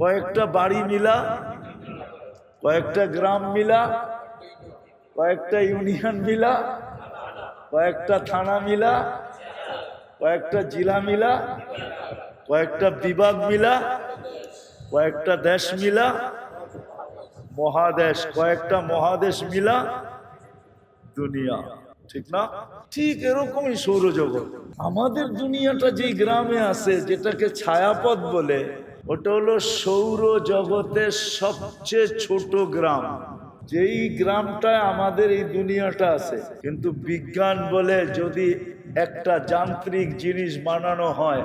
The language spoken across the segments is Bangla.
কয়েকটা বাড়ি মিলা, কয়েকটা গ্রাম মিলা, কয়েকটা ইউনিয়ন মিলা, কয়েকটা থানা মিলা, কয়েকটা জেলা মিলা, কয়েকটা বিভাগ মিলা, কয়েকটা দেশ মিলা, মহাদেশ, কয়েকটা মহাদেশ মিলা, দুনিয়া। ঠিক না? ঠিক এরকমই সৌরজগৎ। আমাদের দুনিয়াটা যেই গ্রামে আছে, যেটাকে ছায়াপথ বলে ওটা হলো সৌর জগতের সবচেয়ে ছোট গ্রাম। যেই গ্রামটা আমাদের এই দুনিয়াটা আছে, কিন্তু বিজ্ঞান বলে যদি একটা যান্ত্রিক জিনিস বানানো হয়,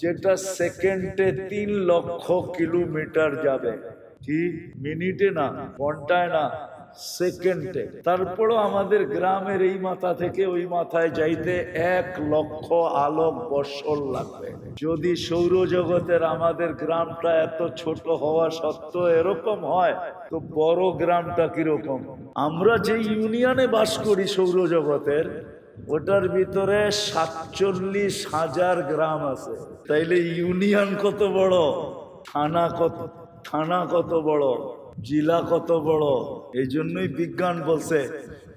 যেটা সেকেন্ডে তিন লক্ষ কিলোমিটার যাবে। কি মিনিটে না, ঘন্টায় না সেকেন্ডে তারপরও আমাদের গ্রামের এই মাথা থেকে ওই মাথায় যাইতে এক লক্ষ আলোক বৎসর লাগবে। যদি সৌরজগতের আমাদের গ্রামটা এত ছোট হওয়া সত্ত্বেও এরকম হয়, তো বড় গ্রামটা কীরকম? আমরা যে ইউনিয়নে বাস করি সৌরজগতের, ওটার ভিতরে সাতচল্লিশ হাজার গ্রাম আছে। তাইলে ইউনিয়ন কত বড়? থানা কত থানা কত বড়? জেলা কত বড়? এই জন্যই বিজ্ঞান বলছে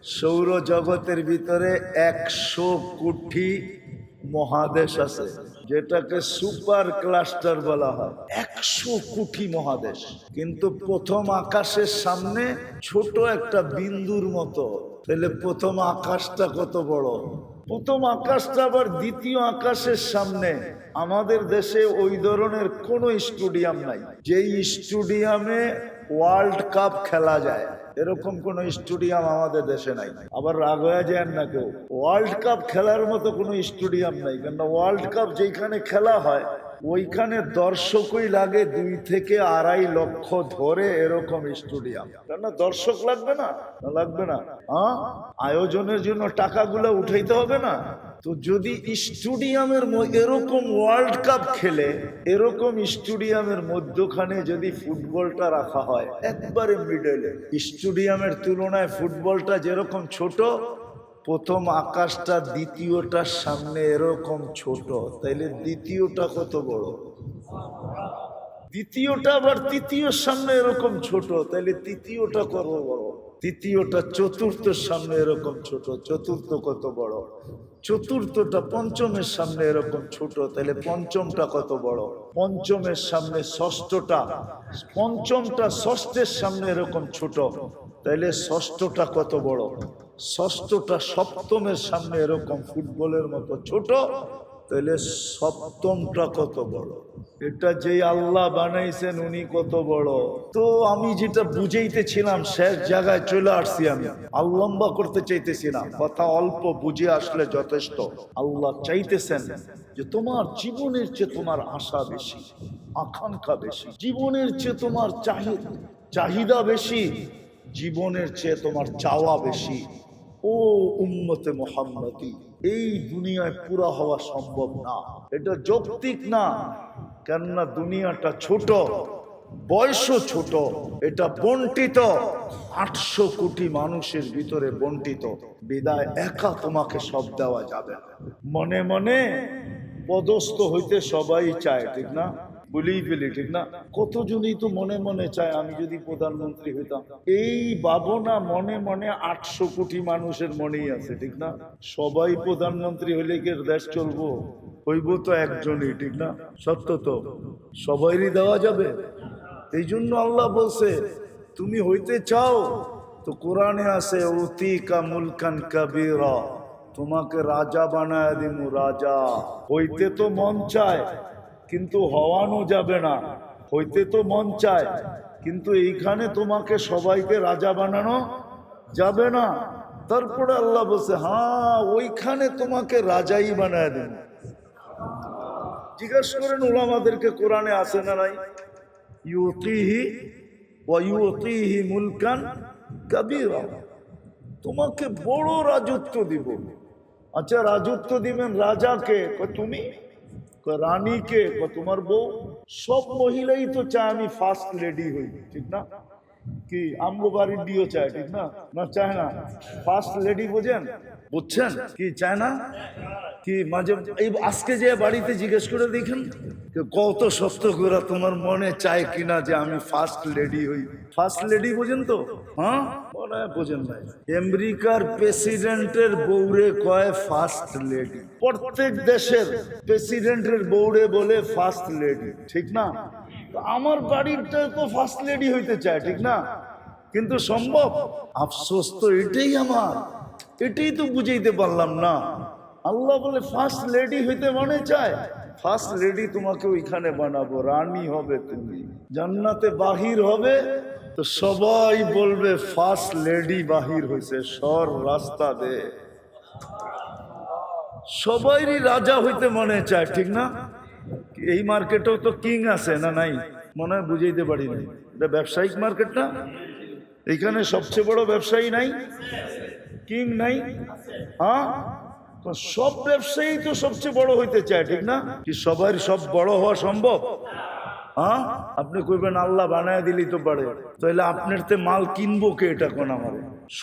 সৌর জগতের ভিতরে একশো কোটি মহাদেশ আছে, যেটাকে সুপার ক্লাস্টার বলা হয়। একশো কোটি মহাদেশ। কিন্তু প্রথম আকাশের সামনে ছোট একটা বিন্দুর মতো। তাহলে প্রথম আকাশটা কত বড়? প্রথম আকাশটা আবার দ্বিতীয় আকাশের সামনে। আমাদের দেশে ওই ধরনের কোনো স্টুডিয়াম নাই। যেই স্টেডিয়ামে ওয়ার্ল্ড কাপ খেলা যায়। এরকম কোন স্টেডিয়াম আমাদের দেশে নাই। আবার রাগ হয়ে যায় না কেউ। ওয়ার্ল্ড কাপ খেলার মতো কোনো স্টেডিয়াম নাই। কেন ওয়ার্ল্ড কাপ যেখানে খেলা হয়, ওইখানে দর্শকই লাগে দুই থেকে আড়াই লক্ষ ধরে এরকম স্টুডিয়াম। কেন দর্শক লাগবে না? না লাগবে না। হ্যাঁ আয়োজনের জন্য টাকাগুলো উঠাইতে হবে না? তো যদি স্টেডিয়ামের এরকম ওয়ার্ল্ড কাপ খেলে, এরকম স্টেডিয়ামের মধ্যখানে যদি ফুটবলটা রাখা হয়, একবারে মিডলে স্টেডিয়ামের তুলনায় ফুটবলটা যেরকম ছোট, প্রথম আকাশটা, দ্বিতীয়টার সামনে এরকম ছোট। তাইলে দ্বিতীয়টা কত বড়? দ্বিতীয়টা আবার তৃতীয়র সামনে এরকম ছোট, তাইলে তৃতীয়টা কত বড়? তৃতীয়টা চতুর্থর সামনে এরকম ছোট, চতুর্থ কত বড়? চতুর্থটা পঞ্চমের সামনে এরকম ছোট, তাহলে পঞ্চমটা কত বড়? পঞ্চমের সামনে ষষ্ঠটা, পঞ্চমটা ষষ্ঠের সামনে এরকম ছোট তাইলে ষষ্ঠটা কত বড়? ষষ্ঠটা সপ্তমের সামনে এরকম ফুটবলের মতো ছোট তাহলে সপ্তমটা কত বড়? এটা যে আল্লাহ বানাইছেন উনি কত বড়? তো আমি যেটা বুঝাইতেছিলাম, শেষ জায়গায় চলে আসছি আমি। আল্লম্বা করতে চাইতেছি না। কথা অল্প বুঝে আসলে যথেষ্ট। আল্লাহ চাইতেছেন যে তোমার জীবনের চেয়ে তোমার আশা বেশি, আকাঙ্ক্ষা বেশি। জীবনের চেয়ে তোমার চাহিদা চাহিদা বেশি, জীবনের চেয়ে তোমার চাওয়া বেশি। ও উম্মতে মোহাম্মতি এই দুনিয়ায় পুরা হওয়া সম্ভব না। এটা যৌক্তিক না, কেননা দুনিয়াটা ছোট, বয়সও ছোট, এটা বন্টিত। আটশো কোটি মানুষের ভিতরে বন্টিত। বিদায় একা তোমাকে সব দেওয়া যাবে না। মনে মনে পদস্থ হইতে সবাই চায়, ঠিক না? বলেই ফেলি ঠিক না? কতজনই তো মনে মনে চায় আমি যদি প্রধানমন্ত্রী হইতাম এই ভাবনা মনে মনে আটশো কোটি মানুষের মনেই আছে, ঠিক না? সবাই প্রধানমন্ত্রী হইলে কি দেশ চলবো? হইব তো একজনই, ঠিক না? সত্য তো। সবাইরই দেওয়া যাবে। এই জন্য আল্লাহ বলছে, তুমি হইতে চাও তো কোরআনে আছে অতি কা মুলকান কাবিরা। তোমাকে রাজা বানায় দিমু, রাজা। হইতে তো মন চায় কিন্তু হওয়ানো যাবে না। হইতে তো মন চায়, কিন্তু এইখানে তোমাকে সবাইকে রাজা বানানো যাবে না। তারপরে আল্লাহ বলছে হ্যাঁ ওইখানে তোমাকে রাজাই বানায় দেন জিজ্ঞাসা করেন, ওলামাদেরকে কোরআনে আসে না নাই? ইউতিহি ওয়া ইউতিহি মুলকান কাবীরা। তোমাকে বড় রাজত্ব দিব। আচ্ছা রাজত্ব দিবেন রাজাকে? তুমি? রানীকে কয় তোমার বউ, সব মহিলাই তো চায় আমি ফার্স্ট লেডি হই, ঠিক না? কি আমগো ডিও চায়, ঠিক না? না, চায় না। ফার্স্ট লেডি বোঝেন? বুঝছেন? কি চায় না? কি মাঝে এই আজকে যে বাড়িতে জিজ্ঞেস করে দেখেন কত সস্ত করে তোমার মনে চায় কিনা যে আমি ফার্স্ট লেডি হই। ফার্স্ট লেডি বোঝেন তো? হ্যাঁ? বোঝেন নাই। আমেরিকার প্রেসিডেন্টের বউরে কয় ফার্স্ট লেডি। প্রত্যেক দেশের প্রেসিডেন্টের বউরে বলে ফার্স্ট লেডি, ঠিক না? আমার বাড়িটা তো ফার্স্ট লেডি হইতে চায়, ঠিক না? কিন্তু সম্ভব? আফসোস তো এটাই আমার। এটাই তো বুঝাইতে পারলাম না। আল্লাহ বলে ফার্স্ট লেডি হইতে মনে চায়? ফার্স্ট লেডি তোমাকে ওইখানে বানাবো, রানী হবে তুমি। জান্নাতে বাহির হবে তো সবাই বলবে ফার্স্ট লেডি বাহির হয়েছে, সর রাস্তা দে। সবাইরই রাজা হইতে মনে চায়, ঠিক না? এই মার্কেটেও তো কিং আছে না নাই? মনে হয় বুঝাইতে পারি নাই। এটা ব্যবসায়িক মার্কেট না? এখানে সবচেয়ে বড় ব্যবসায়ী নাই? কিং নাই? হ্যাঁ? তো সব ব্যবসায়ী তো সবচেয়ে বড় হইতে চায়, ঠিক না? কি সবার সব বড় হওয়া সম্ভব? হ্যাঁ আপনি কইবেন, আল্লাহ বানায় দিলি তো পারে। তাহলে আপনার তে মাল কিনবো কে এটা কোন আমার?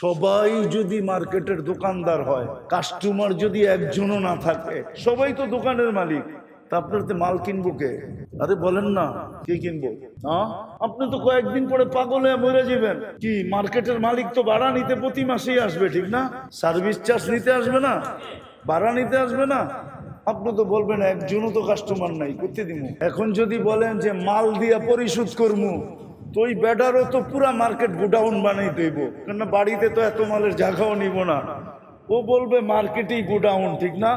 সবাই যদি মার্কেটের দোকানদার হয়, কাস্টমার যদি একজনও না থাকে, সবাই তো দোকানের মালিক, তা আপনার তে মাল কিনবো কে? আরে বলেন না, কে কিনবো? হ্যাঁ আপনি তো কয়েকদিন পরে পাগল হয়ে মরে যাবেন। কি, মার্কেটের মালিক তো ভাড়া নিতে প্রতি মাসেই আসবে, ঠিক না? সার্ভিস চার্জ নিতে আসবে না? ভাড়া নিতে আসবে না? আপনি তো বলবেন একজনও তো কাস্টমার নাই, করতে দিব এখন যদি বলেন যে মাল দিয়া পরিশোধ করব তো ওই ব্যাটারও তো পুরা মার্কেট গোডাউন বানাই দেব। কেননা বাড়িতে তো এত মালের জায়গাও নিব না। ও বলবে মার্কেটেই গোডাউন ঠিক না?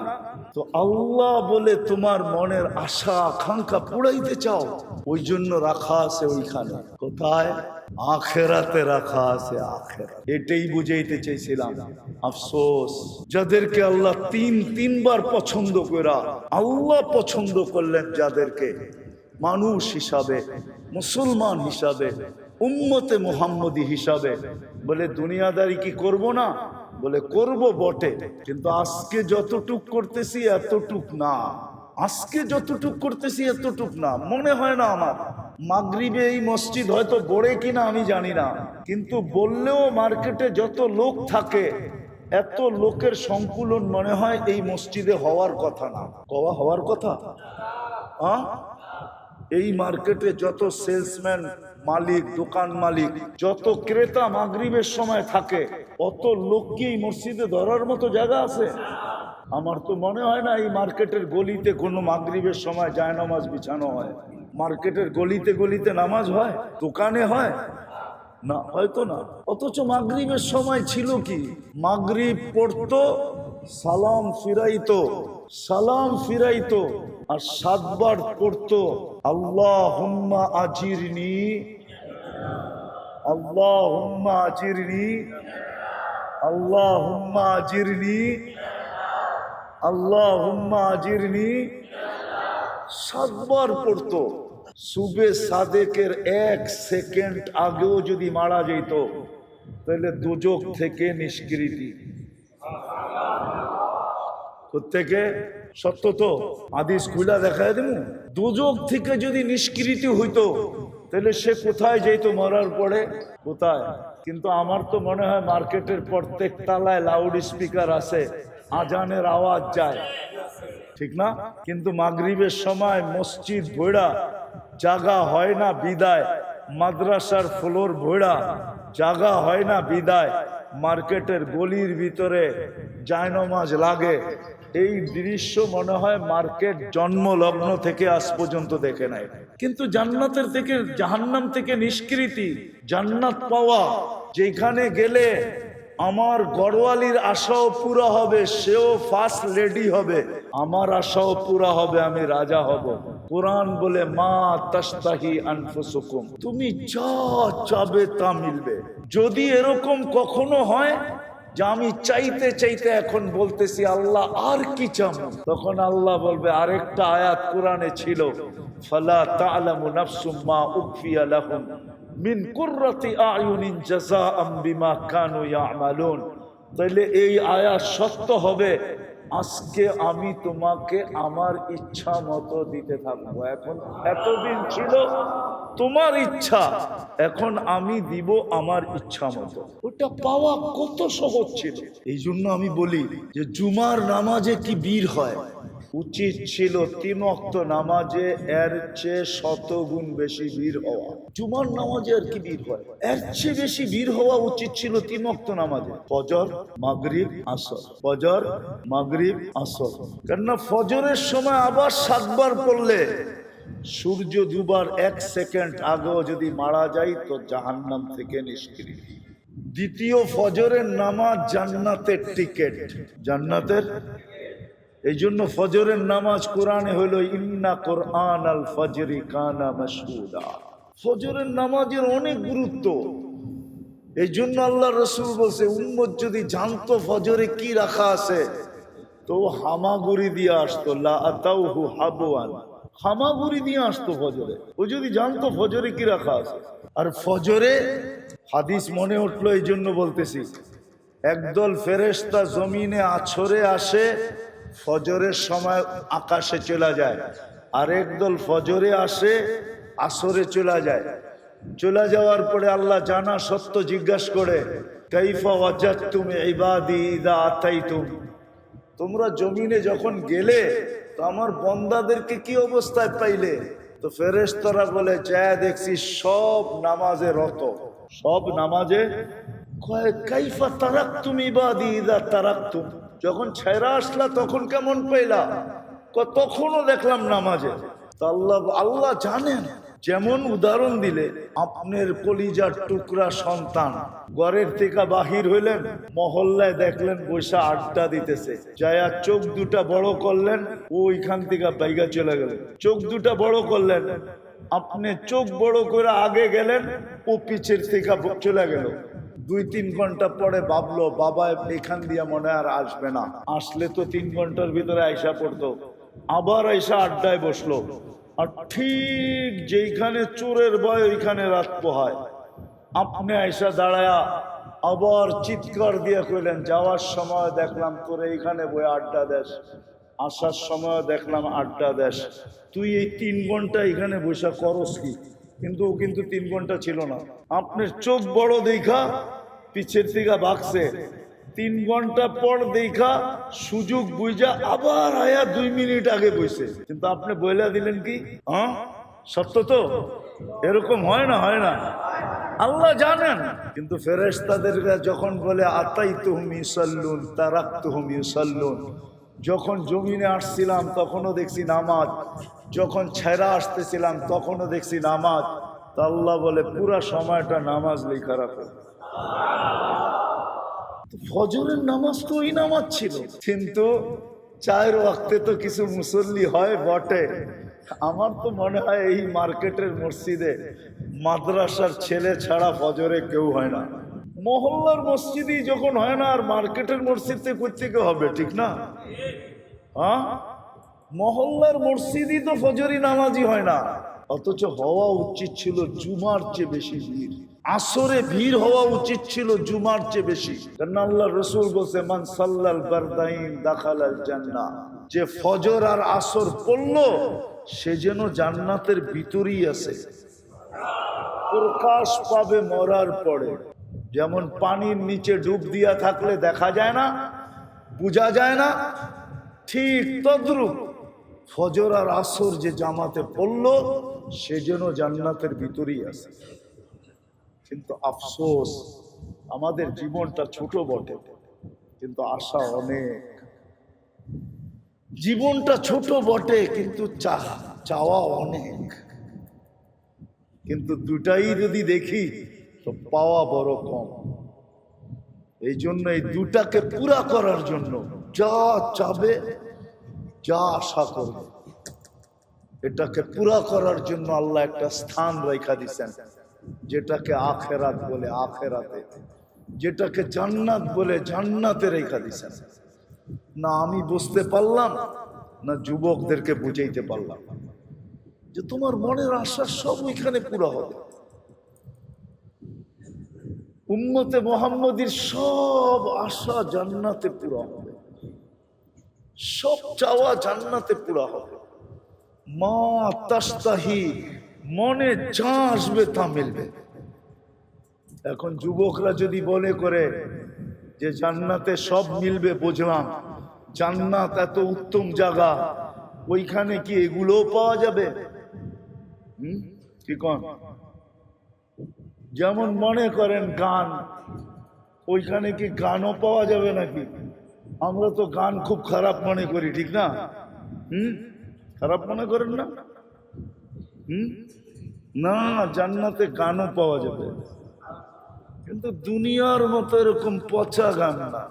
তো আল্লাহ বলে তোমার মনের আশা, আকাঙ্ক্ষা পুড়াইতে চাও ওই জন্য রাখা আছে ওইখানে। কোথায়? আখেরাতে রাখা আছে আখেরা এটাই বুঝাইতে চাইছিলাম। আফসোস। যাদেরকে আল্লাহ তিন, তিনবার পছন্দ করা আল্লাহ পছন্দ করলেন যাদেরকে, মানুষ হিসাবে, মুসলমান হিসাবে, উম্মতে মোহাম্মদী হিসাবে, বলে দুনিয়াদারি কি করব না? বলে, করব বটে। কিন্তু আজকে যতটুক করতেছি এতটুক না। আজকে যতটুক করতেছি এতটুক না। মনে হয় না আমার। মাগরিবে এই মসজিদ হয়তো গড়ে কিনা আমি জানি না। কিন্তু বললেও মার্কেটে যত লোক থাকে, এত লোকের সংকুলন মনে হয় এই মসজিদে হওয়ার কথা না। কওয়া, হওয়ার কথা? এই মার্কেটে যত সেলসম্যান মালিক, দোকান মালিক, যত ক্রেতা মাগরিবের সময় থাকে, অত লোক কি এই মসজিদে ধরার মতো জায়গা আছে? আমার তো মনে হয় না এই মার্কেটের গলিতে কোনো মাগরিবের সময় যায় নামাজ বিছানো হয়। মার্কেটের গলিতে গলিতে নামাজ হয়? দোকানে হয়? না, হয়তো না। অথচ মাগরিবের সময় ছিল কি? মাগরিব পড়তো, সালাম ফিরাইতো সালাম ফিরাইতো আর সাতবার পড়তো আল্লাহ হুম্মা আজিরনি আল্লাহ হুম্মা আজিরনি আল্লাহ হুম্মা আজিরনি আল্লাহ হুম্মা আজিরনি। সাতবার পড়তো। সুবে সাদেকের এক সেকেন্ড আগেও যদি মারা যেত, তাহলে দুজক থেকে নিষ্কৃতি। থেকে সত্য তো? আদি স্কুলা দেখায় দেবো দুজক থেকে যদি নিষ্কৃতি হইতো, তাহলে সে কোথায় যেত মরার পরে? কোথায়? কিন্তু আমার তো মনে হয় মার্কেটের প্রত্যেক তালায় লাউড স্পিকার আছে, আজানের আওয়াজ যায়। ঠিক না? কিন্তু মাগরিবের সময় মসজিদ ভৈড়া, জাগা হয় না বিদায়। মাদ্রাসার ফ্লোর ভৈড়া, জাগা হয় না বিদায়। মার্কেটের গলির ভিতরে জায়নমাজ লাগে। এই দৃশ্য মনে হয় মার্কেট জন্ম লগ্ন থেকে আজ পর্যন্ত দেখে নাই। কিন্তু জান্নাতের থেকে, জাহান্নাম থেকে নিষ্কৃতি, জান্নাত পাওয়া, যেখানে গেলে আমার গড়ওয়ালির আশাও পুরা হবে, সেও ফার্স্ট লেডি হবে। আমার আশাও পুরা হবে, আমি রাজা হব। কোরআন বলে, মা তাস্তাহি আনফুসুকুম। তুমি যা চাবে তা মিলবে। যদি এরকম কখনো হয় যে আমি চাইতে চাইতে এখন বলতেছি, আল্লাহ, আর কি চাম? তখন আল্লাহ বলবে, আরেকটা আয়াত কোরআনে ছিল, ফালা তা'লামু নাফসুম মা উখফিয়া লাহুম মিন কুররাতি আয়ুনিন জাযাআম বিমা কানু ইয়ামালুন। তাইলে এই আয়াত সত্য হবে, আজকে আমি তোমাকে আমার ইচ্ছা মতো দিতে থাকব। এখন এতদিন ছিল তোমার ইচ্ছা এখন আমি দিব আমার ইচ্ছা মতো। ওটা পাওয়া কত সহজ ছিল? এই জন্য আমি বলি যে জুমার নামাজে কি বীর হয়? উচিত ছিল তিন অক্ত নামাজে এর চেয়ে শত গুণ বেশি বীর হওয়া। জুমার নামাজে আর কি বীর হয়? এর চেয়ে বেশি বীর হওয়া উচিত ছিল তিন অক্ত নামাজে। ফজর মাগরিব আসর। ফজর মাগরিব আসর। কেননা ফজরের সময় আবার সাতবার পড়লে সূর্য দুবার এক সেকেন্ড আগেও যদি মারা যায়, তো জাহান্নাম থেকে নিষ্ক্রিয়। দ্বিতীয় ফজরের নামাজ জান্নাতের টিকেট। জান্নাতের? এই জন্য ফজরের নামাজ কোরআনে হলো ইন্না কোরআন আল ফজরি কানা মাসুদা ফজরের নামাজের অনেক গুরুত্ব। এই জন্য আল্লাহ রসুল বলছে, উম্মত যদি জানতো ফজরে কি রাখা আছে, তো হামাগুড়ি দিয়ে আসতো, লা আতাউহু হাবুয়ান হামাগুড়ি দিয়ে আসতো ফজরে। ও যদি জানতো ফজরে কি রাখা আছে। আর ফজরে হাদিস মনে উঠল এই জন্য বলতেছি, একদল ফেরেশতা জমিনে আছরে আসে, ফজরের সময় আকাশে চলে যায়। আর একদল ফজরে আসে, আসরে চলে যায়। চলে যাওয়ার পরে আল্লাহ জানা সত্য জিজ্ঞাসা করে, কাইফা ওয়াজাত তুমি ইবাদি ইদা আতাইতুম। তোমরা জমিনে যখন গেলে তো আমার বন্দাদেরকে কি অবস্থায় পাইলে? তো ফেরেস্তরা বলে, যা দেখছি সব নামাজে রত। সব নামাজে? কাইফা তারাক তুমি ইবাদি ইদা তারাক যখন ছেড়া আসলা তখন কেমন পাইলা? তখনও দেখলাম নামাজে। তা আল্লাহ আল্লাহ জানেন। যেমন উদাহরণ দিলে, আপনার কলিজার টুকরা সন্তান ঘরের থেকে বাহির হইলেন, মহল্লায় দেখলেন বৈশা আড্ডা দিতেছে। যায়া চোখ দুটা বড় করলেন, ও ওইখান থেকে বাইগা চলে গেলেন চোখ দুটা বড় করলেন, আপনি চোখ বড় করে আগে গেলেন, ও পিছের থেকে চলে গেল। দুই তিন ঘণ্টা পরে ভাবলো, বাবা, এখান দিয়ে মনে আর আসবে না। আসলে তো তিন ঘণ্টার ভিতরে আয়সা পড়তো। আবার আয়সা আড্ডায় বসল। আর ঠিক যেইখানে চোরের ভয়, ওইখানে রাত পোহায়। আপনি আইসা দাঁড়ায়া আবার চিৎকার দিয়ে কইলেন, যাওয়ার সময় দেখলাম তোর এইখানে বই আড্ডা দেশ আসার সময় দেখলাম আড্ডা দেশ তুই এই তিন ঘণ্টা এখানে বসে করস কি? কিন্তু ও কিন্তু তিন ঘণ্টা ছিল না। আপনার চোখ বড় দেখা, পিছের থেকে বাগছে তিন ঘণ্টা পর দেখা সুযোগ বুঝা আবার আয়া দুই মিনিট আগে বসে কিন্তু আপনি বইলা দিলেন কি? হ্যাঁ সত্য তো? এরকম হয় না হয় না। আল্লাহ জানেন। কিন্তু ফেরেশতাদের যখন বলে আতাই তুহম ইউসাল্লুন তারাক তুহম ইউসাল্লুন, যখন জমিনে আসছিলাম, তখনও দেখছি নামাজ। যখন ছেঁড়া আসতেছিলাম, তখনও দেখছি নামাজ। তা আল্লাহ বলে, পুরা সময়টা নামাজ লেখা রাখো। ফজরের নামাজ তো ওই নামাজ ছিল। কিন্তু চায়ের ওয়াক্তে তো কিছু মুসল্লি হয়, বটে। আমার তো মনে হয় এই মার্কেটের মসজিদে মাদ্রাসার ছেলে ছাড়া ফজরে কেউ হয় না। মহল্লার মসজিদই যখন হয় না, আর মার্কেটের মসজিদে কোথেকে হবে, ঠিক না? হ্যাঁ? মহল্লার মসজিদই তো ফজরি নামাজই হয় না। অথচ হওয়া উচিত ছিল জুমার চেয়ে বেশি ভিড়। আসরে ভিড় হওয়া উচিত ছিল জুমার চেয়ে বেশি। আল্লাহ রসুল বলছে, মান সাল্লাল বারদাইন দাখালাল জান্নাহ। যে ফজর আর আসর পড়ল, সে যেন জান্নাতের ভিতরেই আছে। প্রকাশ পাবে মরার পরে। যেমন পানির নিচে ডুব দিয়া থাকলে দেখা যায় না, বোঝা যায় না, ঠিক তদ্রুপ ফজর আর আসর যে জামাতে পড়ল, সে যেন জান্নাতের ভিতরেই আছে। কিন্তু আফসোস, আমাদের জীবনটা ছোট বটে, কিন্তু আশা অনেক। জীবনটা ছোট বটে, কিন্তু চাওয়া অনেক। কিন্তু দুটাই যদি দেখি, তো পাওয়া বড় কম। এই জন্য এই দুটাকে পুরা করার জন্য যা চাবে, যা আশা করবে, এটাকে পুরা করার জন্য আল্লাহ একটা স্থান রেখা দিছেন। যেটাকে আখেরাত বলে আখেরাতে, যেটাকে জান্নাত বলে জান্নাতে রেখা দিছেন না আমি বুঝতে পারলাম, না যুবকদেরকে বুঝাইতে পারলাম। যে তোমার মনের আশা সব ওইখানে পুরো হবে। উম্মতে মোহাম্মদীর সব আশা জান্নাতে পুরা হবে। সব চাওয়া জান্নাতে পুরা হবে। মা তাস্তাহি মনে যা আসবে তা মিলবে। এখন যুবকরা যদি বলে করে যে জান্নাতে সব মিলবে, বুঝলাম, জান্নাত এত উত্তম জায়গা, ওইখানে কি এগুলোও পাওয়া যাবে? হুম? যেমন মনে করেন গান, ওইখানে কি গানও পাওয়া যাবে নাকি? আমরা তো গান খুব খারাপ মনে করি, ঠিক না? হুম? খারাপ মনে করেন না? হুম? না, জান্নাতে গানও পাওয়া যাবে। কিন্তু দুনিয়ার মতো এরকম পচা গান না।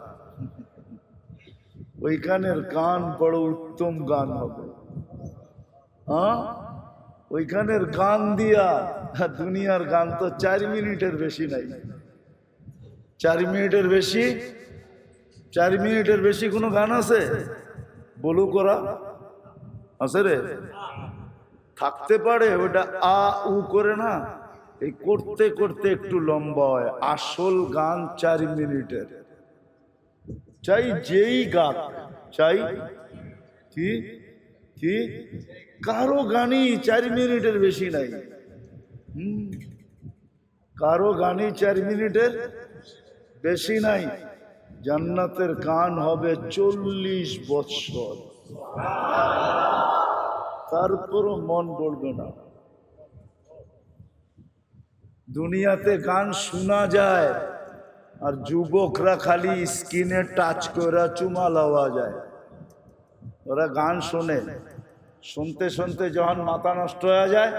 ওইখানের গান বড় উত্তম গান হবে। হ্যাঁ ওইখানের গান দিয়া দুনিয়ার গান তো চার মিনিটের বেশি নাই। চার মিনিটের বেশি? চার মিনিটের বেশি কোনো গান আছে? বলু করা। আছে রে? থাকতে পারে ওটা আ, উ করে না। এই করতে করতে একটু লম্বা হয়। আসল গান চার মিনিটের। চাই যেই গান চাই কি কি? কারও গানই চার মিনিটের বেশি নাই। কারও গানই চার মিনিটের বেশি নাই। জান্নাতের গান হবে চল্লিশ বৎসর। তারপরও মন পড়বে না। দুনিয়াতে গান শোনা যায়, আর যুবকরা খালি স্কিনে টাচ করে চুমা লওয়া যায় ওরা গান শোনে, শুনতে শুনতে যখন মাথা নষ্ট হয়ে যায়,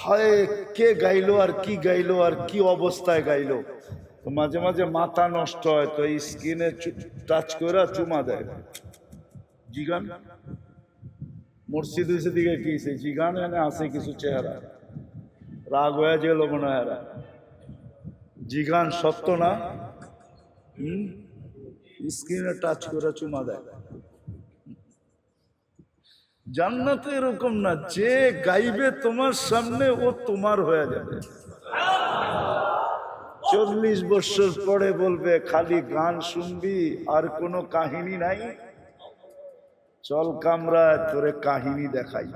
হয়, কে গাইলো আর কি গাইলো আর কি অবস্থায় গাইলো। তো মাঝে মাঝে মাথা নষ্ট হয়, তো এই স্কিনে টাচ করে চুমা দেয়। মসজিদ দিকে কি সে জিগান এনে আছে কিছু চেহারা। রাগ হয়ে হয় এরা। জিগান সত্য না? স্ক্রিনে টাচ করে চুমা দেয়। জান্নাতে এরকম না, যে গাইবে তোমার সামনে, ও তোমার হয়ে যাবে। চল্লিশ বছর পরে বলবে, খালি গান শুনবি, আর কোনো কাহিনী নাই। চল কামরা, তোরে কাহিনী দেখাই।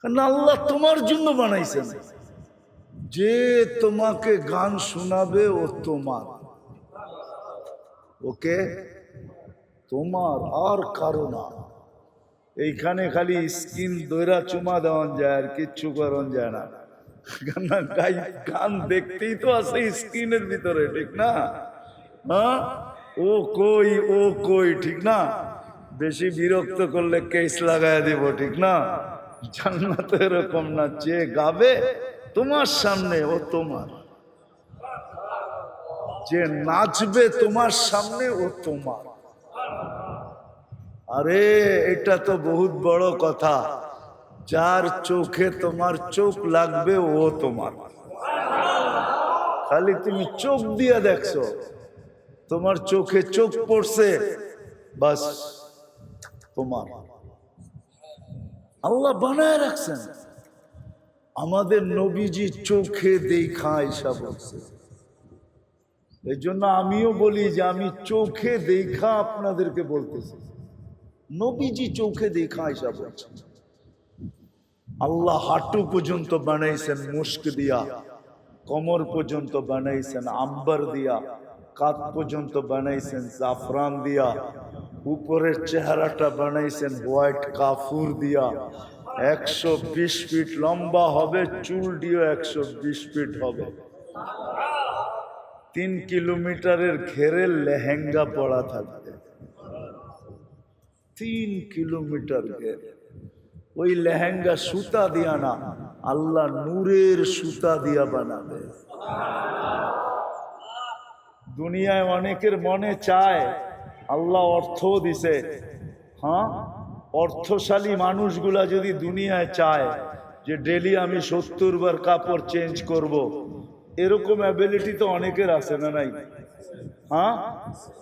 কারণ আল্লাহ তোমার জন্য বানাইছেন। যে তোমাকে গান শোনাবে ও তোমার। ওকে? তোমার আর কারও না। এইখানে খালি স্কিন দৈরা চুমা দেওয়ান যায় আর কিচ্ছু করন যায় না। গান দেখতেই তো আছে স্ক্রিনের ভিতরে, ঠিক না? হ্যাঁ? ও কই ও কই, ঠিক না? বেশি বিরক্ত করলে কেস লাগায় দিব, ঠিক না? জান্নাত এরকম না, যে গাবে, তোমার সামনে ও তোমার। যে নাচবে তোমার সামনে ও তোমার। আরে, এটা তো বহুত বড় কথা। যার চোখে তোমার চোখ লাগবে, ও তোমার। খালি তুমি চোখ দিয়ে দেখছ। তোমার চোখে চোখ পড়ছে, বাস তোমার। আল্লাহ বানায় রাখছেন। আমাদের নবীজি চোখে দেখা এসা বলছে। এই জন্য আমিও বলি যে আমি চোখে দেখা আপনাদেরকে বলতেছি। নবীজি চোখে দেখা এসা বলছে। আল্লাহ হাঁটু পর্যন্ত বানাইছেন, মুস্ক দিয়া, কমর পর্যন্ত বানাইছেন, আম্বার দিয়া। কাত পর্যন্ত বানাইছেন, জাফরান দিয়া। উপরের চেহারাটা বানাইছেন, হোয়াইট কাফুর দিয়া। একশো বিশ ফিট লম্বা হবে, চুল দিয়েও একশো বিশ ফিট হবে। তিন কিলোমিটারের ঘেরে লেহেঙ্গা পড়া থাকবে। তিন কিলোমিটার ঘেরে। ওই লেহেঙ্গা সুতা দিয়া না, আল্লাহ নূরের সুতা দিয়া বানাবে। দুনিয়ায় অনেকের মনে চায়, আল্লাহ অর্থও দিছে। হ্যাঁ? অর্থশালী মানুষগুলা যদি দুনিয়ায় চায় যে ডেলি আমি সত্তর বার কাপড় চেঞ্জ করব। এরকম অ্যাবিলিটি তো অনেকের আছে না নাই? হ্যাঁ?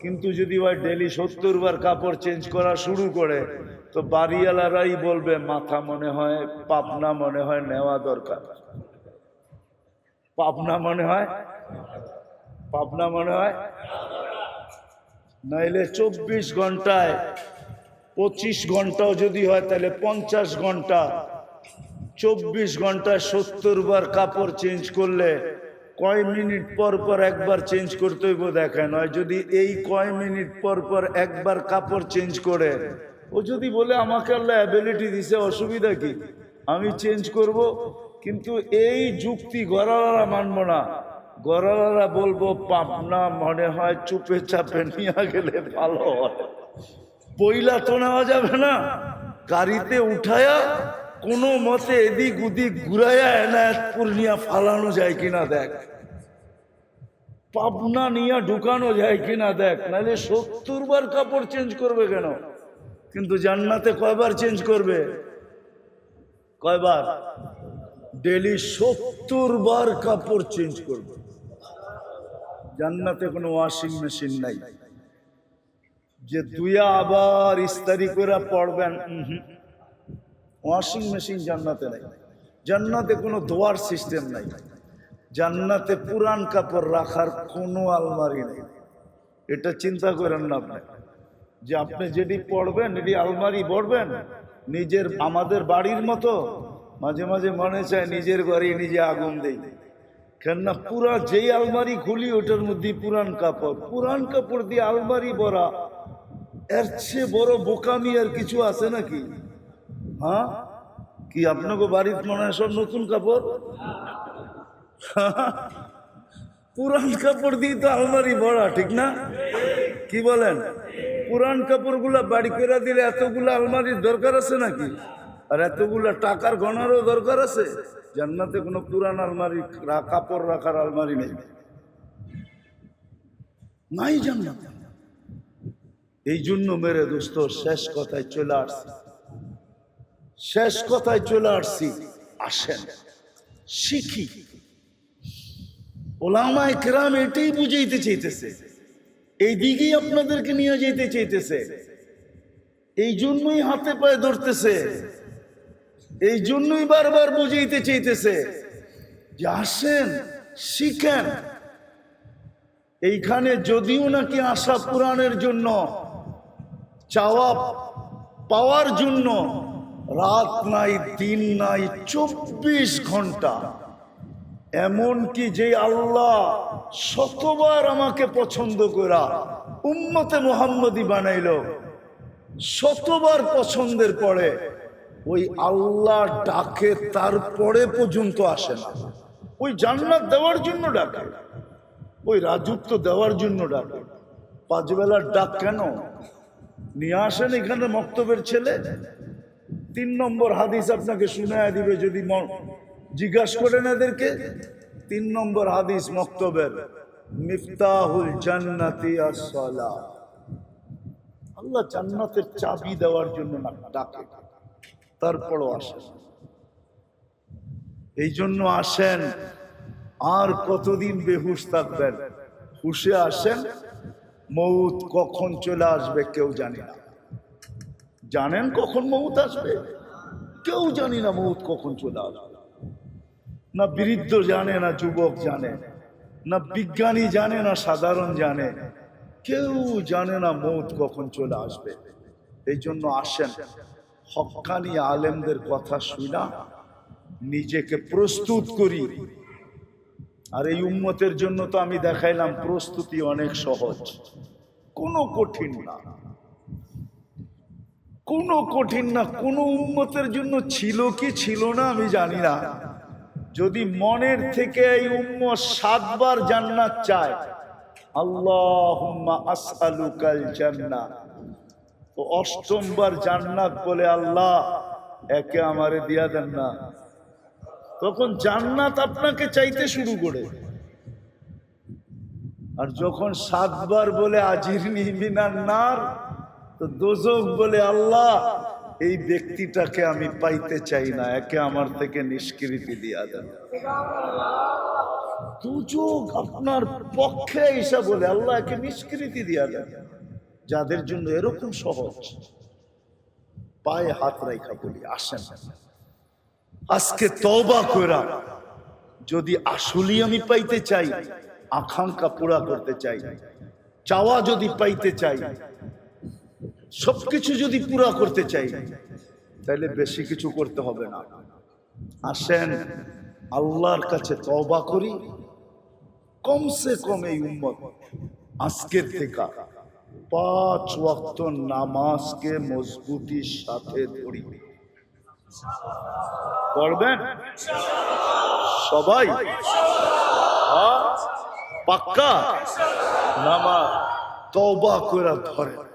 কিন্তু যদি ওই ডেলি সত্তর বার কাপড় চেঞ্জ করা শুরু করে, তো বাড়িওয়ালারাই বলবে, মাথা মনে হয়, পাবনা মনে হয় নেওয়া দরকার। পাবনা মনে হয়? পাবনা মনে হয়। নাইলে চব্বিশ ঘন্টায় পঁচিশ ঘন্টাও যদি হয়, তাহলে পঞ্চাশ ঘণ্টা। চব্বিশ ঘন্টায় সত্তর বার কাপড় চেঞ্জ করলে কয় মিনিট পর পর একবার চেঞ্জ করতে হইব দেখায় নয় যদি এই কয় মিনিট পর পর একবার কাপড় চেঞ্জ করে, ও যদি বলে আমাকে আল্লাহ অ্যাবিলিটি দিছে, অসুবিধা কি? আমি চেঞ্জ করব, কিন্তু এই যুক্তি গড়ালারা মানব না। গড়ালারা বলব পাপনা মনে হয় চুপে চাপে নিয়ে গেলে ভালো পইলা তো নেওয়া যাবে না। গাড়িতে উঠায়া কোনো মতে এদিক উদিক ঘুরাইয়া এনায়তপুর নিয়ে ফালানো যায় কিনা দেখ। পাবনা নিয়ে ঢুকানো যায় কিনা দেখ। নাহলে সত্তর বার কাপড় চেঞ্জ করবে কেন? কিন্তু জান্নাতে কয়বার চেঞ্জ করবে? কয়বার? ডেলি সত্তর বার কাপড় চেঞ্জ করবে। জান্নাতে কোনো ওয়াশিং মেশিন নাই। যে দুইয়া আবার ইস্তারি করে পড়বেন ওয়াশিং মেশিন জান্নাতে নাই। জান্নাতে কোনো ধোয়ার সিস্টেম নাই। জান্নাতে পুরান কাপড় রাখার কোনো আলমারি নেই। এটা চিন্তা করেন না আপনি। যে আপনি যেটি পড়বেন এটি আলমারি পড়বেন নিজের আমাদের বাড়ির মতো মাঝে মাঝে মনে চায় নিজের বাড়ি নিজে আগুন দেই। কেননা পুরা যেই আলমারি খুলি, ওটার মধ্যে পুরান কাপড়। পুরান কাপড় দিয়ে আলমারি ভরা। এর চেয়ে বড় বোকামি আর কিছু আছে নাকি? হ্যাঁ? কি আপনাকে বাড়িতে মনে হয় সব নতুন কাপড়? পুরান কাপড় দিয়ে তো আলমারি ভরা, ঠিক না? কি বলেন? পুরান কাপড়গুলা বাড়ি করে দিলে এতগুলো আলমারির দরকার আছে নাকি? আর এতগুলা টাকার গণারও দরকার আছে। জান্নাতে কোনো পুরান আলমারি কাপড় রাখার আলমারি নেই। নাই জান্নাতে। এই জন্য মেরে দোস্ত, শেষ কথায় চলে আসছি। শেষ কথায় চলে আসছি। আসেন। শিখি। ওলামায় কেরাম এটাই বুঝাইতে চাইতেছে। এই দিকেই আপনাদেরকে নিয়ে যেতে চাইতেছে। এই জন্যই হাতে পায়ে ধরতেছে। এই জন্যই বারবার বুঝাইতে চাইতেছে যে আসেন, শিখেন। এইখানে যদিও নাকি আশা পুরাণের জন্য, চাওয়া পাওয়ার জন্য রাত নাই, দিন নাই, চব্বিশ ঘণ্টা। এমন কি যে আল্লাহ শতবার আমাকে পছন্দ করা উম্মতে মোহাম্মদী বানাইল, শতবার পছন্দের পরে ওই আল্লাহ ডাকে তারপরে পর্যন্ত আসে না। ওই জান্নাত দেওয়ার জন্য ডাকে। ওই রাজত্ব দেওয়ার জন্য ডাকে। পাঁচ বেলার ডাক কেন? নিয়ে আসেন এখানে মক্তবের ছেলে। তিন নম্বর হাদিস আপনাকে শুনায় দিবে যদি জিজ্ঞাসা করেন এদেরকে। তিন নম্বর হাদিস মক্তবের, মিফতাহুল জান্নাতি আল্লাহ জান্নাতের চাবি দেওয়ার জন্য ডাকে। তারপরও আসেন এই জন্য আসেন, আর কতদিন বেহুশ থাকবেন? হুশে আসেন, মৌত কখন চলে আসবে কেউ জানি না। জানেন কখন মৌত আসবে? কেউ জানি না মৌত কখন চলে আসবে। না বৃদ্ধ জানে, না যুবক জানে, না বিজ্ঞানী জানে, না সাধারণ জানে, কেউ জানে না মৌত কখন চলে আসবে। এই জন্য আসেন হকানি আলেমদের কথা শুনা নিজেকে প্রস্তুত করি। আর এই উম্মতের জন্য তো আমি দেখাইলাম, প্রস্তুতি অনেক সহজ। কোনো কঠিন না। কোনো কঠিন না, কোনো উম্মতের জন্য ছিল কি ছিল না আমি জানি না। যদি মনের থেকে এই উম্ম সাতবার জান্নাত চায় আল্লাহ আসআলুকাল জান্নাত অষ্টমবার জান্নাত বলে আল্লাহ, একে আমারে দিয়া দেন না। তখন জান্নাত আপনাকে চাইতে শুরু করে। আর যখন সাতবার বলে আজির মিনার নার, তো দোজক বলে, আল্লাহ, এই ব্যক্তিটাকে আমি পাইতে চাই না, একে আমার থেকে নিষ্কৃতি দিয়া দেন। দুযোগ আপনার পক্ষে এসে বলে, আল্লাহ, একে নিষ্কৃতি দিয়া দেন। যাদের জন্য এরকম সহজ, পায়ে হাত রাইখা বলি, আসেন। আজকে তওবা করা যদি আসলেই আমি পাইতে চাই, আকাঙ্ক্ষা পুরা করতে চাই, চাওয়া যদি পাইতে চাই, সবকিছু যদি পুরা করতে চাই তাহলে বেশি কিছু করতে হবে না। আসেন, আল্লাহর কাছে তওবা করি, কমসে কম এই উম্মত আজকের থেকে। পাঁচ ওয়াক্ত নামাজকে মজবুতির সাথে ধরি। পড়বেন সবাই? হ্যাঁ? পাক্কা? নামাজ। তবা করে ধরে